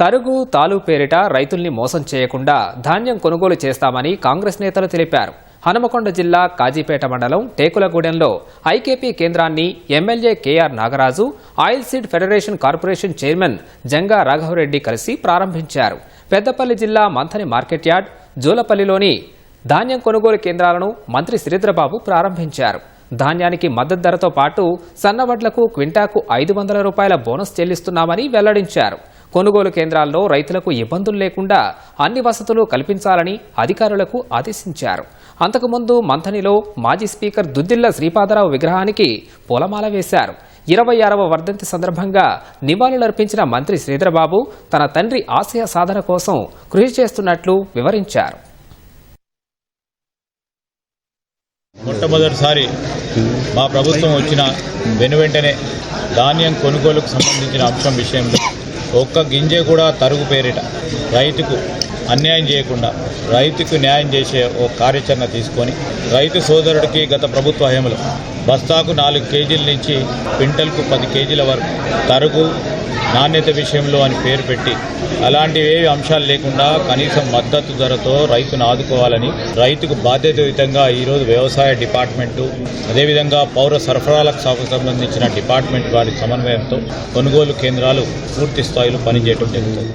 తరుగు తాలు పేరిట రైతుల్ని మోసం చేయకుండా ధాన్యం కొనుగోలు చేస్తామని కాంగ్రెస్ నేతలు తెలిపారు. హనుమకొండ జిల్లా కాజీపేట మండలం టేకులగూడెంలో ఐకేపీ కేంద్రాన్ని MLA KR Nagaraju oil seed federation corporation chairman Janga Raghavareddy కలిసి ప్రారంభించారు. పెద్దపల్లి జిల్లా మంథని మార్కెట్ యార్డ్ జూలపల్లిలోని ధాన్యం కొనుగోలు కేంద్రాలను మంత్రి శ్రీధరబాబు ప్రారంభించారు. ధాన్యానికి మద్దతు ధరతో పాటు సన్నవడ్లకు క్వింటాకు ఐదు వందల రూపాయల బోనస్ చెల్లిస్తున్నామని వెల్లడించారు. కొనుగోలు కేంద్రాల్లో రైతులకు ఇబ్బందులు లేకుండా అన్ని వసతులు కల్పించాలని అధికారులకు ఆదేశించారు. అంతకుముందు మంథనిలో మాజీ స్పీకర్ దుద్దిల్ల శ్రీపాదరావు విగ్రహానికి పూలమాల వేశారు. ఇరవై ఆరవ వర్ధంతి సందర్భంగా నివాళులర్పించిన మంత్రి శ్రీధరబాబు తన తండ్రి ఆశయ సాధన కోసం కృషి చేస్తున్నట్లు వివరించారు. మొట్టమొదటిసారి మా ప్రభుత్వం వచ్చిన వెనువెంటనే ధాన్యం కొనుగోలుకు సంబంధించిన అంశం విషయంలో ఒక్క గింజ కూడా తరుగు పేరిట రైతుకు అన్యాయం చేయకుండా రైతుకు న్యాయం చేసే ఓ కార్యాచరణ తీసుకొని రైతు సోదరుడికి గత ప్రభుత్వ హయంలో బస్తాకు నాలుగు కేజీల నుంచి క్వింటల్కు పది కేజీల వరకు తరుగు నాణ్యత విషయంలో అని పేరు పెట్టి అలాంటివేవి అంశాలు లేకుండా కనీసం మద్దతు ధరతో రైతును ఆదుకోవాలని రైతుకు బాధ్యతాయుతంగా ఈరోజు వ్యవసాయ డిపార్ట్మెంటు అదేవిధంగా పౌర సరఫరాలకు సంబంధించిన డిపార్ట్మెంట్ వారి సమన్వయంతో కొనుగోలు కేంద్రాలు పూర్తి స్థాయిలో పనిచేయడం జరుగుతుంది.